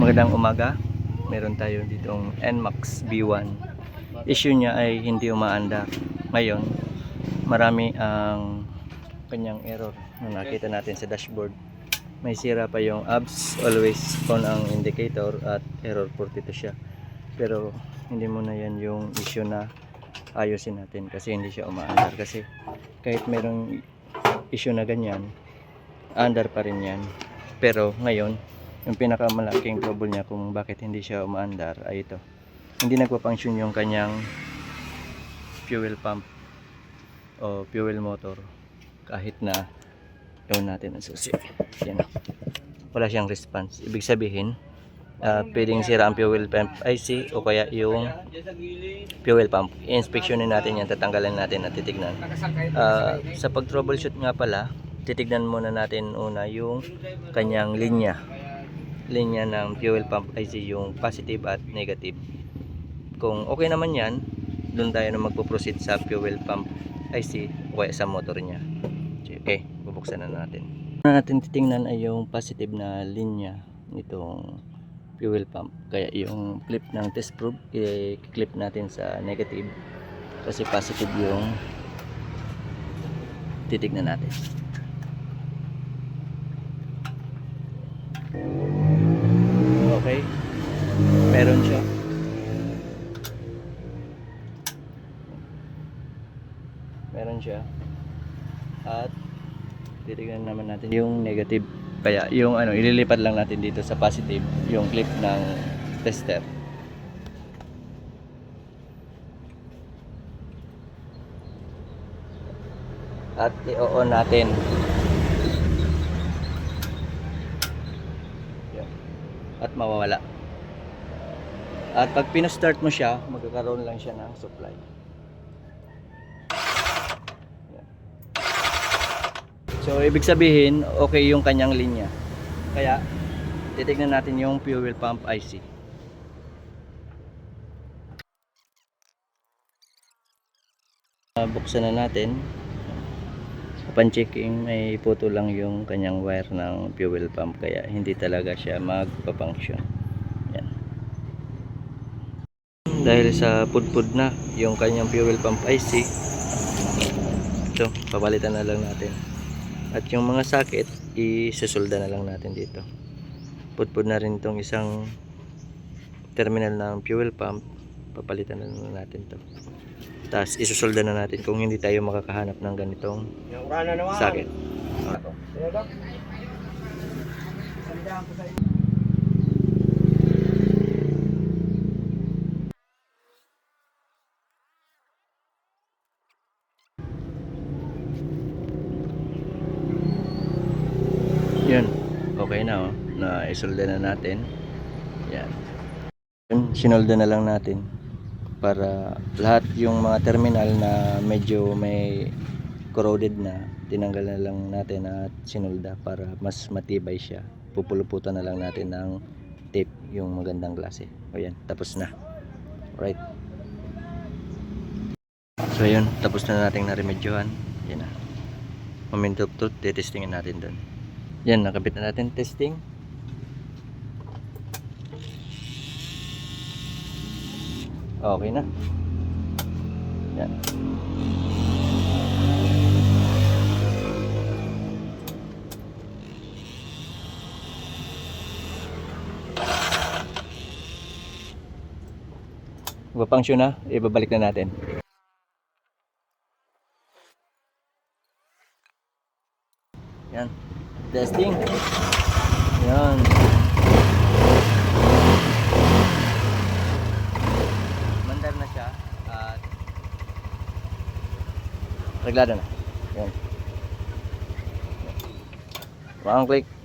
Magandang umaga. Meron tayo ditong NMAX B1. Issue niya ay hindi umaanda. Ngayon, marami ang kanyang error na nakita natin sa dashboard. May sira pa yung abs, always on ang indicator at error 42 siya. Pero hindi mo na yan yung issue na ayusin natin kasi hindi siya umaandar kasi kahit merong issue na ganyan, andar pa rin yan. Pero ngayon, yung pinakamalaking trouble niya kung bakit hindi siya umaandar ay ito. Hindi nagpa-function yung kanyang fuel pump o fuel motor kahit na gawin natin ang susi. Yan. Wala siyang response. Ibig sabihin, ah, pwedeng sira ang fuel pump IC o kaya yung fuel pump. I-inspectionin natin yan, tatanggalin natin at titignan. Ah, sa pag-troubleshoot nga pala, titignan muna natin una yung kanyang linya. Linya ng fuel pump IC, yung positive at negative. Kung okay naman yan, doon tayo na magpo-proceed sa fuel pump IC o sa motor niya. Okay, bubuksan na natin. Una natin titingnan ay yung positive na linya nitong fuel pump. Kaya yung clip ng test probe, i-clip natin sa negative kasi positive yung titignan natin. Okay. Meron siya. Meron siya. At titignan naman natin yung negative. Kaya yung ano, ililipat lang natin dito sa positive yung clip ng tester. At i-on natin. At mawawala. At pag pinastart mo siya, magkakaroon lang siya ng supply. So, ibig sabihin, okay yung kanyang linya. Kaya, titignan natin yung fuel pump IC. Uh, buksan na natin. Upon checking, may puto lang yung kanyang wire ng fuel pump kaya hindi talaga siya magpa-function. Yan. Dahil sa pudpud na yung kanyang fuel pump IC, ito, papalitan na lang natin. At yung mga socket, isusulda na lang natin dito. Pudpud na rin itong isang terminal ng fuel pump, papalitan na lang natin to. Tapos isusulda na natin kung hindi tayo makakahanap ng ganitong socket. Yun. Okay na oh. Na isolda na natin. Yan. Sinolda na lang natin para lahat yung mga terminal na medyo may corroded na tinanggal na lang natin at sinolda para mas matibay siya. Pupuluputan na lang natin ng tape yung magandang klase. O yan tapos na. Right so yun. Tapos na nating naremedyohan yan na. Moment of truth. Titestingin natin doon yan nakabit na natin testing Okay na. Yan. Mapapangsyon na, ibabalik na natin. Yan. Testing. Yan. mandar na siya at reglado na. Yan. One click.